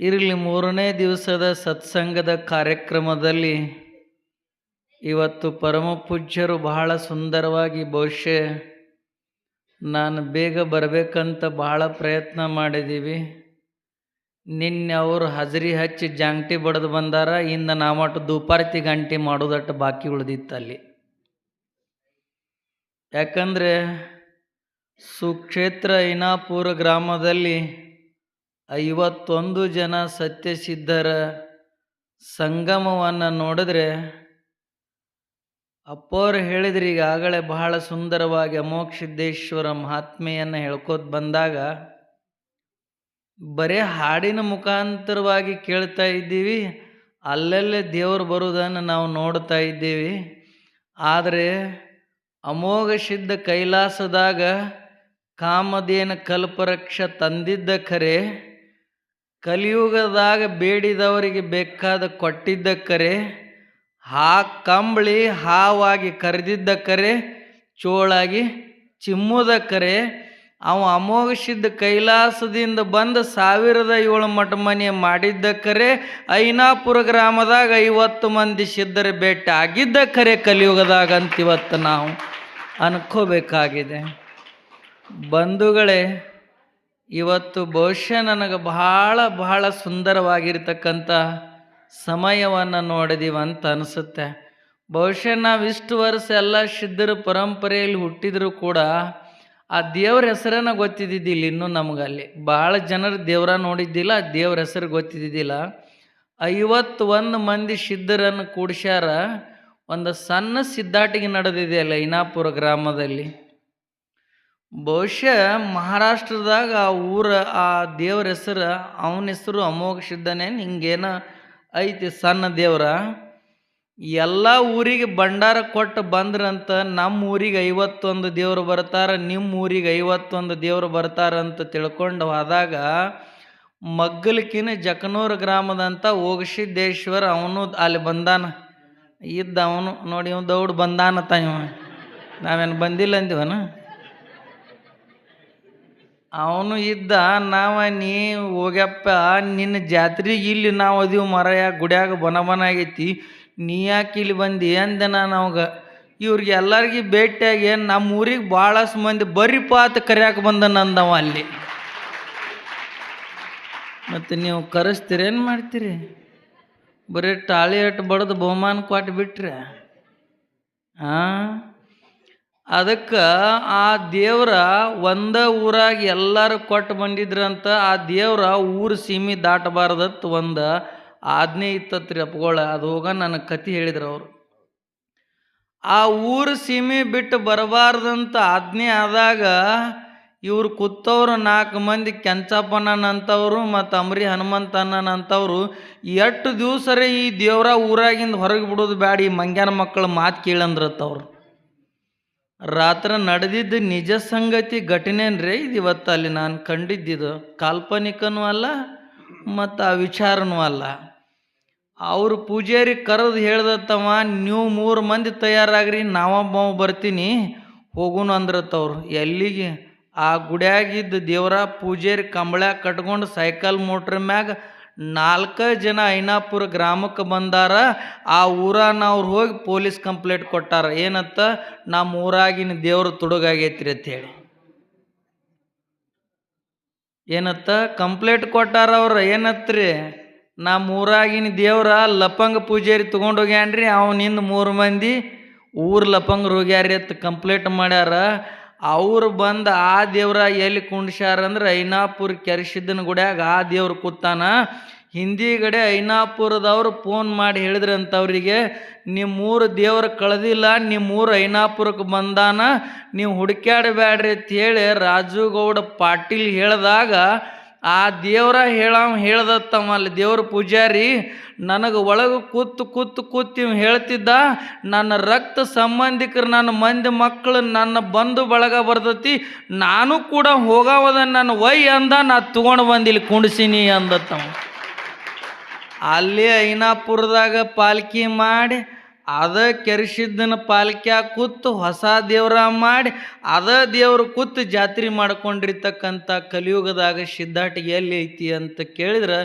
ಇರಲಿ, ಮೂರನೇ ದಿವಸದ ಸತ್ಸಂಗದ ಕಾರ್ಯಕ್ರಮದಲ್ಲಿ ಇವತ್ತು ಪರಮಪೂಜ್ಯರು ಬಹಳ ಸುಂದರವಾಗಿ, ಬಹುಶಃ ನಾನು ಬೇಗ ಬರಬೇಕಂತ ಬಹಳ ಪ್ರಯತ್ನ ಮಾಡಿದ್ದೀವಿ. ನಿನ್ನೆ ಅವರು ಹಜರಿ ಹಚ್ಚಿ ಜಾಂಗ್ಟಿ ಬಡ್ದು ಬಂದಾರ, ಇಂದ ನಾವಟ್ಟು ದುಪಾರ್ತಿ ಗಂಟೆ ಮಾಡೋದಟ್ಟು ಬಾಕಿ ಉಳಿದಿತ್ತಲ್ಲಿ ಯಾಕಂದರೆ ಸುಕ್ಷೇತ್ರ ಇನಾಪುರ ಗ್ರಾಮದಲ್ಲಿ ಐವತ್ತೊಂದು ಜನ ಸತ್ಯಸಿದ್ಧರ ಸಂಗಮವನ್ನು ನೋಡಿದ್ರೆ ಅಪ್ಪವ್ರು ಈಗ ಈಗಾಗಲೇ ಬಹಳ ಸುಂದರವಾಗಿ ಅಮೋಕ್ಷಿದ್ದೇಶ್ವರ ಮಹಾತ್ಮೆಯನ್ನು ಹೇಳ್ಕೋತ ಬಂದಾಗ ಬರೇ ಹಾಡಿನ ಮುಖಾಂತರವಾಗಿ ಕೇಳ್ತಾ ಇದ್ದೀವಿ, ಅಲ್ಲಲ್ಲೇ ದೇವರು ಬರುವುದನ್ನು ನಾವು ನೋಡ್ತಾ ಇದ್ದೀವಿ. ಆದರೆ ಅಮೋಘ ಸಿದ್ಧ ಕೈಲಾಸದಾಗ ಕಾಮದೇನ ಕಲ್ಪರಕ್ಷ ತಂದಿದ್ದ ಖರೆ ಕಲಿಯುಗದಾಗ ಬೇಡಿದವರಿಗೆ ಬೇಕಾದ ಕೊಟ್ಟಿದ್ದ ಕರೆ ಹಾ ಕಂಬಳಿ ಹಾವಾಗಿ ಕರೆದಿದ್ದ ಕರೆ ಚೋಳಾಗಿ ಚಿಮ್ಮುದ ಕರೆ ಅವ ಅಮೋಘ ಸಿದ್ಧ ಕೈಲಾಸದಿಂದ ಬಂದು ಸಾವಿರದ ಏಳು ಮಠ ಮನೆ ಮಾಡಿದ್ದ ಕರೆ ಐನಾಪುರ ಗ್ರಾಮದಾಗ ಐವತ್ತು ಮಂದಿ ಸಿದ್ಧರ ಭೇಟಿ ಆಗಿದ್ದ ಕರೆ ಕಲಿಯುಗದಾಗ ಅಂತ ಇವತ್ತು ನಾವು ಅನ್ಕೋಬೇಕಾಗಿದೆ. ಬಂಧುಗಳೇ ಇವತ್ತು ಬಹುಶಃ ನನಗೆ ಬಹಳ ಬಹಳ ಸುಂದರವಾಗಿರ್ತಕ್ಕಂಥ ಸಮಯವನ್ನು ನೋಡಿದೀವಿ ಅಂತ ಅನಿಸುತ್ತೆ. ಬಹುಶಃ ನಾವು ಇಷ್ಟು ವರ್ಷ ಎಲ್ಲ ಸಿದ್ಧರ ಪರಂಪರೆಯಲ್ಲಿ ಹುಟ್ಟಿದರೂ ಕೂಡ ಆ ದೇವ್ರ ಹೆಸರನ್ನ ಗೊತ್ತಿದ್ದಿದ್ದಿಲ್ಲ ಇನ್ನೂ ನಮಗಲ್ಲಿ ಭಾಳ ಜನರು ದೇವರ ನೋಡಿದ್ದಿಲ್ಲ, ಆ ದೇವ್ರ ಹೆಸರು ಗೊತ್ತಿದ್ದಿದ್ದಿಲ್ಲ. ಐವತ್ತೊಂದು ಮಂದಿ ಸಿದ್ಧರನ್ನು ಕೂಡಿಸ್ಯಾರ, ಒಂದು ಸಣ್ಣ ಸಿದ್ಧಾಟಿಗೆ ನಡೆದಿದೆ ಇನಾಪುರ ಗ್ರಾಮದಲ್ಲಿ. ಬಹುಶಃ ಮಹಾರಾಷ್ಟ್ರದಾಗ ಆ ಊರ, ಆ ದೇವ್ರ ಹೆಸರು, ಅವನ ಹೆಸರು ಅಮೋಘ ಸಿದ್ಧನೇ ಹಿಂಗೇನ ಐತಿ ಸಣ್ಣ ದೇವರ. ಎಲ್ಲ ಊರಿಗೆ ಭಂಡಾರ ಕೊಟ್ಟು ಬಂದ್ರಂತ ನಮ್ಮ ಊರಿಗೆ ಐವತ್ತೊಂದು ದೇವರು ಬರ್ತಾರ ನಿಮ್ಮ ಊರಿಗೆ ಐವತ್ತೊಂದು ದೇವರು ಅಂತ ತಿಳ್ಕೊಂಡು ಹೋದಾಗ ಮಗ್ಗಲಕಿನ ಜಕನೂರ ಗ್ರಾಮದಂತ ಓಗಸಿದ್ದೇಶ್ವರ ಅವನು ಅಲ್ಲಿ ಬಂದಾನ. ಇದ್ದ ಅವನು, ನೋಡಿ ಇವ್ ದೌಡ್ ಬಂದಾನತ ಇವ ನಾವೇನು ಬಂದಿಲ್ಲ ಅಂದಿವನ? ಅವನು ಇದ್ದ, ನಾವ ನೀ ಹೋಗ್ಯಪ್ಪ, ನಿನ್ನ ಜಾತ್ರೆಗೆ ಇಲ್ಲಿ ನಾವು ಅದೀವಿ ಮರಯ, ಗುಡ್ಯಾಗ ಬನ ಬನ ಆಗೈತಿ, ನೀ ಯಾಕೆ ಇಲ್ಲಿ ಬಂದಿ? ಅಂದೆ ನಾನು ಅವಾಗ. ಇವ್ರಿಗೆ ಎಲ್ಲರಿಗೆ ಭೇಟಿಯಾಗಿ ನಮ್ಮ ಊರಿಗೆ ಭಾಳಷ್ಟು ಮಂದಿ ಬರ್ರಿಪ್ಪ ಅಂತ ಕರ್ಯಾಕ ಬಂದ ನಂದವ ಅಲ್ಲಿ. ಮತ್ತು ನೀವು ಕರೆಸ್ತೀರೇನು ಮಾಡ್ತೀರಿ? ಬರೀ ಟಾಳಿ ಅಟ್ಟು ಬಡ್ದು ಬಹುಮಾನ ಕೊಟ್ಟು ಬಿಟ್ರೆ ಹಾಂ ಅದಕ್ಕೆ ಆ ದೇವ್ರ ಒಂದ ಊರಾಗ ಎಲ್ಲರೂ ಕೊಟ್ಟು ಬಂದಿದ್ರಂತ ಆ ದೇವ್ರ ಊರು ಸೀಮೆ ದಾಟಬಾರ್ದತ್ ಒಂದು ಆಜ್ಞೆ ಇತ್ತತ್ರಿ ಅಪ್ಗೋಳ ಅದು ಹೋಗ ನನಗೆ ಕತಿ ಹೇಳಿದ್ರು ಅವರು. ಆ ಊರು ಸೀಮೆ ಬಿಟ್ಟು ಬರಬಾರ್ದಂತ ಆಜ್ಞೆ ಆದಾಗ ಇವ್ರು ಕೂತವ್ರು ನಾಲ್ಕು ಮಂದಿ ಕೆಂಚಪ್ಪನಂಥವ್ರು ಮತ್ತು ಅಂಬ್ರಿ ಹನುಮಂತನಂಥವ್ರು ಎಷ್ಟು ದಿವಸರೇ ಈ ದೇವ್ರ ಊರಾಗಿಂದ ಹೊರಗೆ ಬಿಡೋದು ಬ್ಯಾಡ, ಈ ಮಂಗ್ಯಾನ ಮಕ್ಕಳು ಮಾತು ಕೇಳಂದ್ರತ್ತವ್ರು ರಾತ್ರಿ ನಡೆದಿದ್ದ ನಿಜ ಸಂಗತಿ ಘಟನೆನ್ರಿ ಇದು ಇವತ್ತು ಅಲ್ಲಿ ನಾನು ಕಂಡಿದ್ದಿದ್ದು ಕಾಲ್ಪನಿಕನೂ ಅಲ್ಲ, ಮತ್ತು ಆ ವಿಚಾರನೂ ಅಲ್ಲ. ಅವರು ಪೂಜಾರಿ ಕರೆದು ಹೇಳ್ದತ್ತವ, ನೀವು ಮೂರು ಮಂದಿ ತಯಾರಾಗ್ರಿ ನಾವೊಬ್ಬ ಬರ್ತೀನಿ, ಹೋಗುನು ಅಂದ್ರತ್ತವ್ರು ಎಲ್ಲಿಗೆ? ಆ ಗುಡಿಯಾಗಿದ್ದ ದೇವರ ಪೂಜಾರಿ ಕಂಬಳ ಕಟ್ಕೊಂಡು ಸೈಕಲ್ ಮೋಟ್ರ್ ಮ್ಯಾಗ ನಾಲ್ಕು ಜನ ಐನಾಪುರ ಗ್ರಾಮಕ್ಕೆ ಬಂದಾರ, ಆ ಊರನ್ನ ಅವ್ರು ಹೋಗಿ ಪೊಲೀಸ್ ಕಂಪ್ಲೇಂಟ್ ಕೊಟ್ಟಾರ. ಏನತ್ತ ನಮ್ಮ ಊರಾಗಿನ ದೇವ್ರ ತುಡುಗಾಗೈತ್ರಿ ಅಂತೇಳಿ ಏನತ್ತ ಕಂಪ್ಲೇಂಟ್ ಕೊಟ್ಟಾರ ಅವ್ರು. ಏನತ್ರಿ? ನಮ್ಮ ಊರಾಗಿನ ದೇವ್ರ ಲಪಂಗ ಪೂಜಾರಿ ತೊಗೊಂಡೋಗ್ಯಾನ್ರಿ ಅವನಿಂದ ಮೂರು ಮಂದಿ ಊರು ಲಪಂಗ್ರು ಹೋಗ್ಯಾರಿ ಅಂತ ಕಂಪ್ಲೇಂಟ್ ಮಾಡ್ಯಾರ. ಅವ್ರು ಬಂದು ಆ ದೇವ್ರ ಎಲ್ಲಿ ಕುಂಡ್ಸ್ಯಾರ ಅಂದ್ರೆ ಐನಾಪುರ ಕೆರೆಸಿದ್ದನ ಗುಡ್ಯಾಗ ಆ ದೇವ್ರು ಕೂತಾನ. ಹಿಂದಿಗಡೆ ಐನಾಪುರದವ್ರು ಫೋನ್ ಮಾಡಿ ಹೇಳಿದ್ರಂತ ಅವರಿಗೆ ನಿಮ್ಮೂರು ದೇವ್ರ ಕಳೆದಿಲ್ಲ, ನಿಮ್ಮೂರು ಐನಾಪುರಕ್ಕೆ ಬಂದಾನ, ನೀವು ಹುಡುಕ್ಯಾಡಬೇಡ್ರಿ ಅಂತ ಹೇಳಿ ರಾಜುಗೌಡ ಪಾಟೀಲ್ ಹೇಳಿದಾಗ ಆ ದೇವ್ರ ಹೇಳ ಹೇಳ್ದತ್ತವ ಅಲ್ಲಿ ದೇವ್ರ ಪೂಜಾರಿ, ನನಗೆ ಒಳಗೆ ಕೂತು ಕೂತು ಕೂತು ಹೇಳ್ತಿದ್ದ, ನನ್ನ ರಕ್ತ ಸಂಬಂಧಿಕರು ನನ್ನ ಮಂದಿ ಮಕ್ಕಳು ನನ್ನ ಬಂಧು ಬಳಗ ಬರ್ತತಿ, ನಾನು ಕೂಡ ಹೋಗವದ ನನ್ನ ವೈ ಅಂದ, ನಾ ತಗೊಂಡು ಬಂದಿಲ್ಲಿ ಇಲ್ಲಿ ಅಂದತ್ತಮ್ಮ ಅಲ್ಲಿ ಐನಾಪುರದಾಗ ಪಾಲ್ಕಿ ಮಾಡಿ ಅದ ಕೆರೆಸಿದ್ದನ ಪಾಲ್ಕ್ಯಾಗ ಕೂತು ಹೊಸ ದೇವರ ಮಾಡಿ, ಅದ ದೇವರು ಕೂತು ಜಾತ್ರೆ ಮಾಡ್ಕೊಂಡಿರ್ತಕ್ಕಂಥ ಕಲಿಯುಗದಾಗ ಸಿದ್ಧಾಟಿಗೆ ಎಲ್ಲಿ ಐತಿ ಅಂತ ಕೇಳಿದ್ರೆ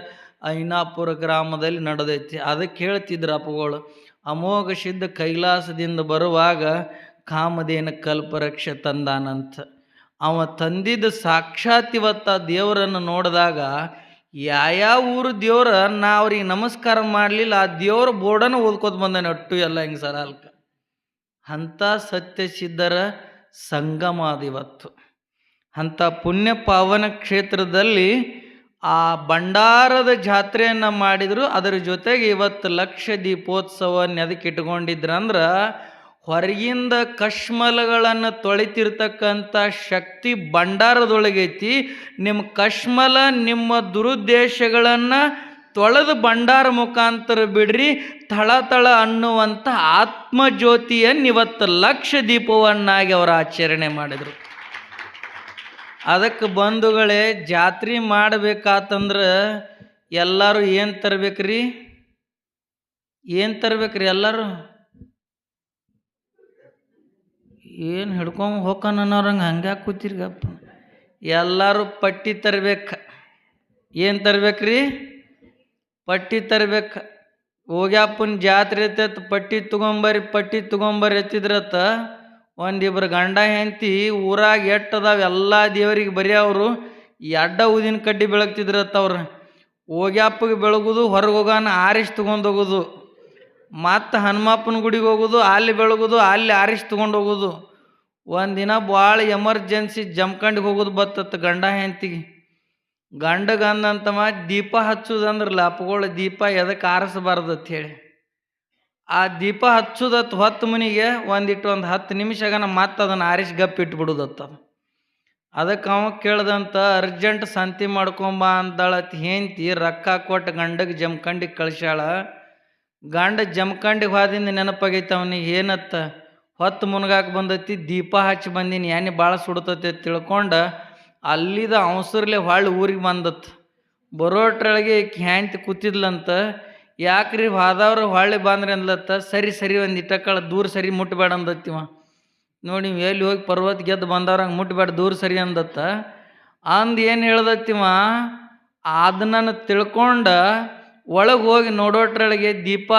ಐನಾಪುರ ಗ್ರಾಮದಲ್ಲಿ ನಡೆದೈತಿ. ಅದಕ್ಕೆ ಹೇಳ್ತಿದ್ರು ಅಪ್ಪಗಳು, ಅಮೋಘ ಸಿದ್ಧ ಕೈಲಾಸದಿಂದ ಬರುವಾಗ ಕಾಮದೇನ ಕಲ್ಪರಕ್ಷ ತಂದಾನಂತ. ಅವ ತಂದಿದ್ದ ಸಾಕ್ಷಾತ್ ಇವತ್ತ ದೇವರನ್ನು ನೋಡಿದಾಗ ಯಾವ್ಯಾವ ಊರು ದೇವ್ರ ನಾ ಅವ್ರಿಗೆ ನಮಸ್ಕಾರ ಮಾಡಲಿಲ್ಲ, ಆ ದೇವ್ರ ಬೋರ್ಡನ್ನು ಓದ್ಕೋತ ಬಂದಾನೆ ಅಟ್ಟು ಎಲ್ಲ ಹಿಂಗೆ ಸರ ಅಲ್ಕ ಅಂಥ ಸತ್ಯ ಸಿದ್ಧರ ಸಂಗಮ ಅದು ಇವತ್ತು ಅಂಥ ಪುಣ್ಯ ಪಾವನ ಕ್ಷೇತ್ರದಲ್ಲಿ ಆ ಭಂಡಾರದ ಜಾತ್ರೆಯನ್ನು ಮಾಡಿದ್ರು, ಅದರ ಜೊತೆಗೆ ಇವತ್ತು ಲಕ್ಷ ದೀಪೋತ್ಸವ ನೆದಕ್ಕೆ ಇಟ್ಕೊಂಡಿದ್ರು ಇಟ್ಕೊಂಡಿದ್ರಂದ್ರೆ ಹೊರಗಿಂದ ಕಶ್ಮಲಗಳನ್ನು ತೊಳಿತಿರ್ತಕ್ಕಂಥ ಶಕ್ತಿ ಭಂಡಾರದೊಳಗೈತಿ. ನಿಮ್ಮ ಕಶ್ಮಲ, ನಿಮ್ಮ ದುರುದ್ದೇಶಗಳನ್ನು ತೊಳೆದು ಭಂಡಾರ ಮುಖಾಂತರ ಬಿಡ್ರಿ. ಥಳ ತಳ ಅನ್ನುವಂಥ ಆತ್ಮಜ್ಯೋತಿಯನ್ನು ಇವತ್ತು ಲಕ್ಷ ದೀಪವನ್ನಾಗಿ ಅವರು ಆಚರಣೆ ಮಾಡಿದರು. ಅದಕ್ಕೆ ಬಂಧುಗಳೇ, ಜಾತ್ರೆ ಮಾಡಬೇಕಾತಂದ್ರೆ ಎಲ್ಲರೂ ಏನು ತರಬೇಕ್ರಿ? ಏನು ತರಬೇಕ್ರಿ ಎಲ್ಲರೂ? ಏನು ಹಿಡ್ಕೊಂಬ ಹೋಗ್ಕನ ಅನ್ನೋರಂಗೆ ಹಂಗೆ ಕೂತಿರ್ಗಪ್ಪ ಎಲ್ಲರೂ ಪಟ್ಟಿ ತರ್ಬೇಕು. ಏನು ತರ್ಬೇಕ್ರಿ? ಪಟ್ಟಿ ತರ್ಬೇಕು. ಹೋಗ್ಯಪ್ಪನ ಜಾತ್ರೆ ಐತತ್ ಪಟ್ಟಿ ತೊಗೊಂಬರಿ ಪಟ್ಟಿ ತೊಗೊಂಬರಿ ಎತ್ತಿದ್ರತ್ತ ಒಂದಿಬ್ರು ಗಂಡ ಹೆಂಡತಿ ಊರಾಗ ಎಟ್ಟು ಅದಾವ ಎಲ್ಲ ದೇವರಿಗೆ ಬರೀ ಅವರು ಎಡ್ಡ ಊದಿನ ಕಡ್ಡಿ ಬೆಳಗ್ತಿದ್ರತ್ತ ಅವ್ರು. ಹೋಗ್ಯಪ್ಪಗೆ ಬೆಳಗುದು, ಹೊರಗೆ ಹೋಗಾನ ಆರಿಸ್ ತೊಗೊಂಡು ಹೋಗೋದು. ಮತ್ತು ಹನುಮಪ್ಪನ ಗುಡಿಗೆ ಹೋಗೋದು, ಅಲ್ಲಿ ಬೆಳಗುದು, ಅಲ್ಲಿ ಆರಿಸ್ ತೊಗೊಂಡು ಹೋಗೋದು. ಒಂದಿನ ಭಾಳ ಎಮರ್ಜೆನ್ಸಿ ಜಮ್ಕಂಡಿಗೆ ಹೋಗೋದು ಬತ್ತತ್ತು ಗಂಡ ಹೆಂಡ್ತಿಗೆ. ಮಾ ದೀಪ ಹಚ್ಚುದಂದ್ರೆ ಲಪ್ಗಳು ದೀಪ ಎದಕ್ಕೆ ಆರಿಸಬಾರ್ದು ಹೇಳಿ. ಆ ದೀಪ ಹಚ್ಚುದತ್ತು ಹೊತ್ತು ಮನಿಗೆ ಒಂದಿಟ್ಟು ಒಂದು ಹತ್ತು ನಿಮಿಷಗನ ಮತ್ತೆ ಅದನ್ನು ಆರಿಸಿ ಗಪ್ ಇಟ್ಬಿಡುದತ್ತ ಅದಕ್ಕೆ ಅವ ಕೇಳ್ದಂತ ಅರ್ಜೆಂಟ್ ಸಂತಿ ಮಾಡ್ಕೊಂಬ ಅಂದಾಳತ್ ಹೆಂಡ್ತಿ ರೊಕ್ಕ ಕೊಟ್ಟು ಗಂಡಗೆ ಜಮ್ಕಂಡಿಗೆ ಕಳ್ಸ್ಯಾಳ. ಗಂಡ ಜಮ್ಕಂಡಿಗೆ ಹೋದಿಂದ ನೆನಪಾಗೈತೆ ಅವನಿಗೆ ಏನತ್ತ? ಹೊತ್ತು ಮುನ್ಗಾಕ್ ಬಂದೈತಿ, ದೀಪ ಹಚ್ಚಿ ಬಂದೀನಿ ಏನೇ ಭಾಳ ಸುಡ್ತೈತಿ ತಿಳ್ಕೊಂಡು ಅಲ್ಲಿದ ಅವಸರ್ಲೆ ಹೊಳ್ಳಿ ಊರಿಗೆ ಬಂದತ್. ಬರೋಟ್ರೊಳಗೆ ಕ್ಯಾಂತಿ ಕೂತಿದ್ಲಂತ, ಯಾಕ್ರಿ ಹೋದವ್ರು ಹೊಳ್ಳಿ ಬಂದ್ರೆ ಅಂದ್ಲತ್ತ, ಸರಿ ಸರಿ ಒಂದು ಇಟ್ಟಕ್ಕಳ ದೂರ ಸರಿ ಮುಟ್ಬೇಡ ಅಂದತ್ತಿವ. ನೋಡಿ ಎಲ್ಲಿ ಹೋಗಿ ಪರ್ವತ ಗೆದ್ದು ಬಂದವ್ರ ಹಂಗೆ ಮುಟ್ಬೇಡ, ದೂರ ಸರಿ ಅಂದತ್ತ. ಅಂದು ಏನು ಹೇಳ್ದತ್ತಿವ ಅದನ್ನ ತಿಳ್ಕೊಂಡು ಒಳಗೆ ಹೋಗಿ ನೋಡೋಟ್ರೊಳಗೆ ದೀಪ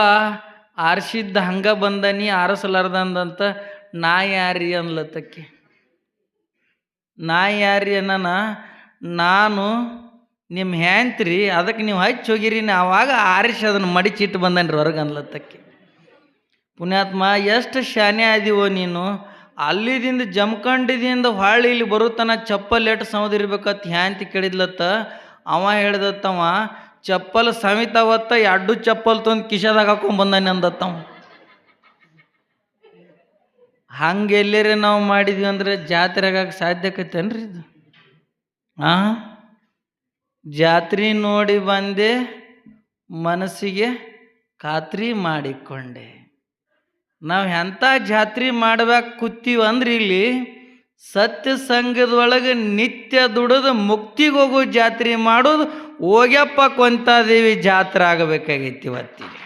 ಆರಿಸಿದ್ದ ಹಂಗೆ ಬಂದನಿ ಆರಿಸಲಾರ್ದಂದಂತ ನಾ ಯಾರಿ ಅನ್ಲತ್ತಕ್ಕೆ ನಾ ಯಾರಿ ಅನ್ನನ ನಾನು ನಿಮ್ಮ ಹ್ಯಾಂತ್ರಿ ಅದಕ್ಕೆ ನೀವು ಹಚ್ಚಿ ಹೋಗಿರಿ ಆವಾಗ ಆರಿಸಿ ಅದನ್ನು ಮಡಿಚಿಟ್ಟು ಬಂದನ್ರಿ ಹೊರಗೆ ಅನ್ಲತ್ತಕ್ಕೆ ಪುಣ್ಯಾತ್ಮ, ಎಷ್ಟು ಶಾನೆ ಆದಿವೋ ನೀನು, ಅಲ್ಲಿದಿಂದ ಜಮ್ಕಂಡಿದಿಂದ ಹೊಳ್ಳಿ ಇಲ್ಲಿ ಬರುತ್ತನ ಚಪ್ಪಲ್ ಎಟ್ಟು ಸವದಿರ್ಬೇಕತ್ ಹ್ಯಾಂತಿ ಕೇಳಿದ್ಲತ್ತ, ಅವ ಹೇಳ್ದತ್ತವ ಚಪ್ಪಲ್ ಸಮಿತ ಒತ್ತ ಎರಡು ಚಪ್ಪಲ್ ತಂದು ಕಿಶದಾಗ ಹಾಕೊಂಡ್ ಬಂದಾನೆ ಅಂದತ್ತವ. ಹಂಗೆ ಎಲ್ಲರೇ ನಾವು ಮಾಡಿದ್ವಿ ಅಂದ್ರೆ ಜಾತ್ರೆ ಆಗಕ್ಕೆ ಸಾಧ್ಯಕತ್ತೇನ್ರಿ ಇದು? ಆ? ಜಾತ್ರೆ ನೋಡಿ ಬಂದೆ, ಮನಸ್ಸಿಗೆ ಖಾತ್ರಿ ಮಾಡಿಕೊಂಡೆ. ನಾವು ಎಂಥ ಜಾತ್ರೆ ಮಾಡ್ಬೇಕು ಕೂತೀವಿ ಅಂದ್ರೆ ಇಲ್ಲಿ ಸತ್ಯ ಸಂಘದೊಳಗೆ ನಿತ್ಯ ದುಡಿದು ಮುಕ್ತಿಗೆ ಜಾತ್ರೆ ಮಾಡೋದು ಹೋಗ್ಯಪ್ಪ ಕೊಂತಾದೇವಿ ಜಾತ್ರೆ ಆಗಬೇಕಾಗೈತಿ ಇವತ್ತಿಗೆ.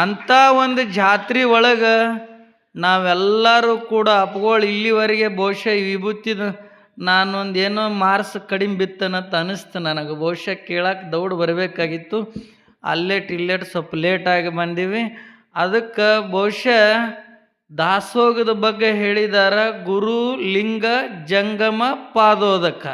ಅಂಥ ಒಂದು ಜಾತ್ರೆ ಒಳಗೆ ನಾವೆಲ್ಲರೂ ಕೂಡ ಅಪ್ಗಳು ಇಲ್ಲಿವರೆಗೆ ಬಹುಶಃ ವಿಭೂತಿದ ನಾನೊಂದು ಏನೋ ಮಾರ್ಸ್ ಕಡಿಮೆ ಬಿತ್ತನಂತ ಅನಿಸ್ತು ನನಗೆ. ಬಹುಶಃ ಕೇಳಕ್ಕೆ ದೌಡ್ ಬರಬೇಕಾಗಿತ್ತು. ಅಲ್ಲೇಟ್ ಇಲ್ಲೇಟ್ ಸ್ವಲ್ಪ ಲೇಟಾಗಿ ಬಂದೀವಿ. ಅದಕ್ಕೆ ಬಹುಶಃ ದಾಸೋಗದ ಬಗ್ಗೆ ಹೇಳಿದಾರ ಗುರು ಲಿಂಗ ಜಂಗಮ ಪಾದೋದಕ.